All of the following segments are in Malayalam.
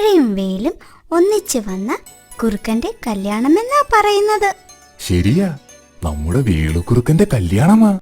മഴയും വെയിലും ഒന്നിച്ചു വന്ന കുറുക്കന്റെ കല്യാണമെന്നാ പറയുന്നത്. ശരിയാ. നമ്മുടെ വേളുക്കുറുക്കന്റെ കല്യാണമാ.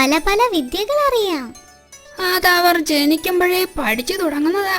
പല പല വിദ്യകൾ അറിയാം അതവർ ജനിക്കുമ്പോഴേ പഠിച്ചു തുടങ്ങുന്നതാ.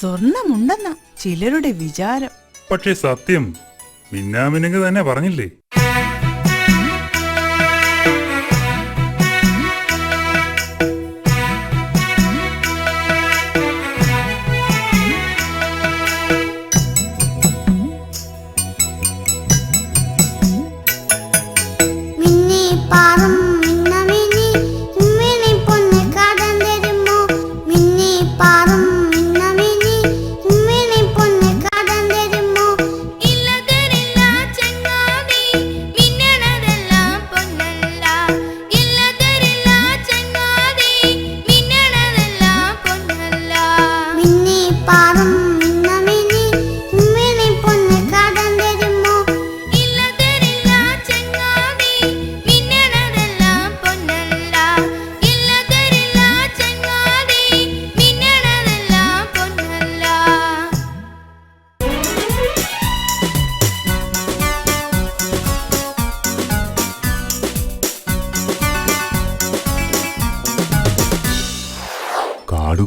സ്വർണമുണ്ടെന്നാ ചിലരുടെ വിചാരം. പക്ഷേ സത്യം മിന്നാമിനുങ്ങ് തന്നെ പറഞ്ഞില്ലേ?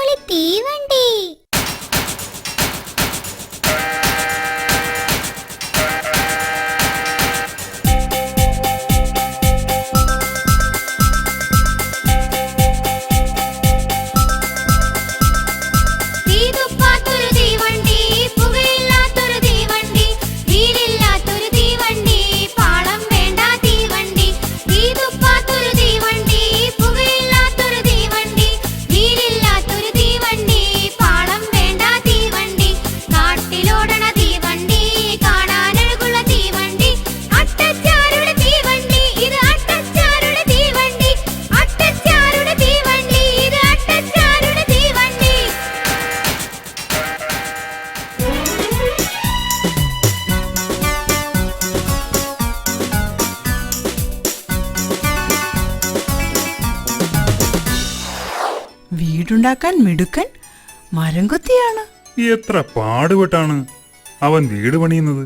పోలి తీవండి. വീടുണ്ടാക്കാൻ മിടുക്കൻ മരം കൊത്തിയാണ് എത്ര പാടുപെട്ടാണ് അവൻ വീട് പണിയുന്നത്?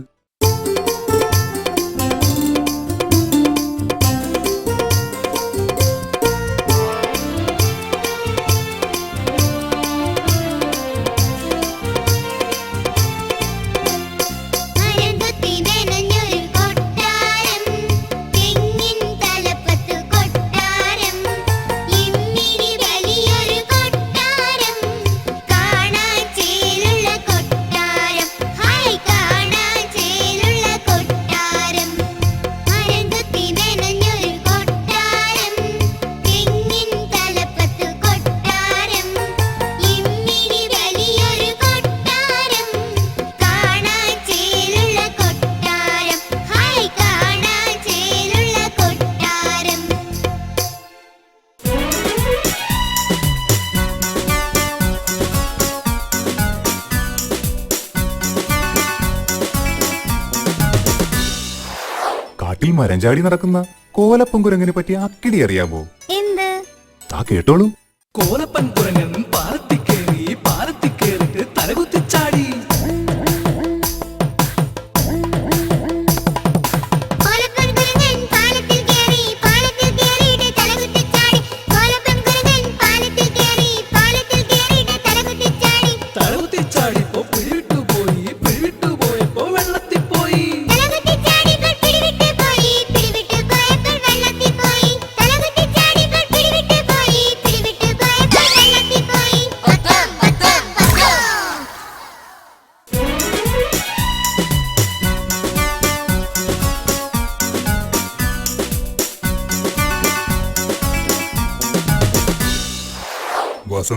മരം നടക്കുന്ന കോലപ്പൻ പറ്റി അക്കിടി അറിയാമോ? എന്ത്? ആ കേട്ടോളൂ. കോലപ്പൻ കുരങ്ങൻ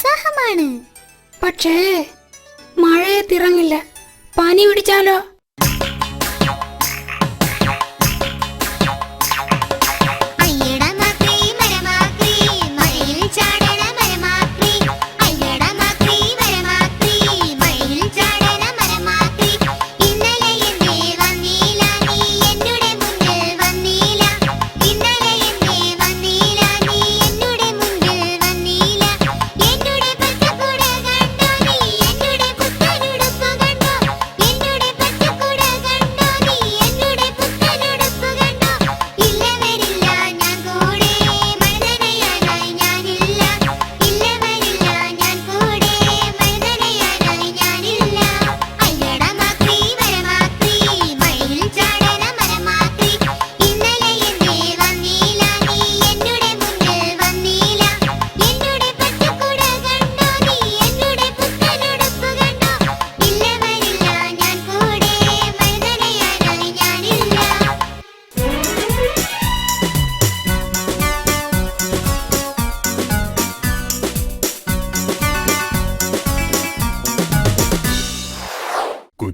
ഉത്സാഹമാണ്. പക്ഷേ മഴയത്തിറങ്ങില്ല. പനി പിടിച്ചാലോ?